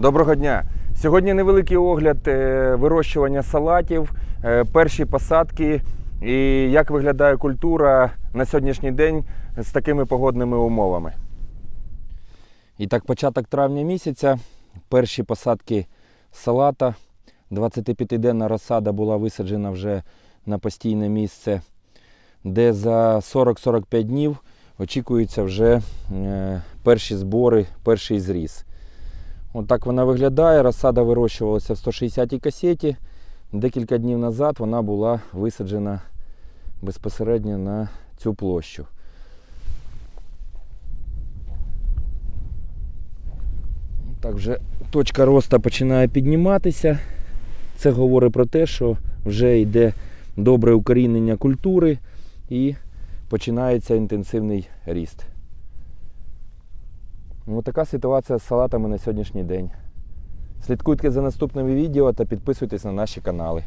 Доброго дня! Сьогодні невеликий огляд е, вирощування салатів, е, перші посадки і як виглядає культура на сьогоднішній день з такими погодними умовами. І так, початок травня місяця, перші посадки салата. 25-денна розсада була висаджена вже на постійне місце, де за 40-45 днів очікуються вже е, перші збори, перший зріз. От так вона виглядає. Розсада вирощувалася в 160-й касеті. Декілька днів назад вона була висаджена безпосередньо на цю площу. Так вже точка росту починає підніматися. Це говорить про те, що вже йде добре укорінення культури і починається інтенсивний ріст. Ось така ситуація з салатами на сьогоднішній день. Слідкуйте за наступними відео та підписуйтесь на наші канали.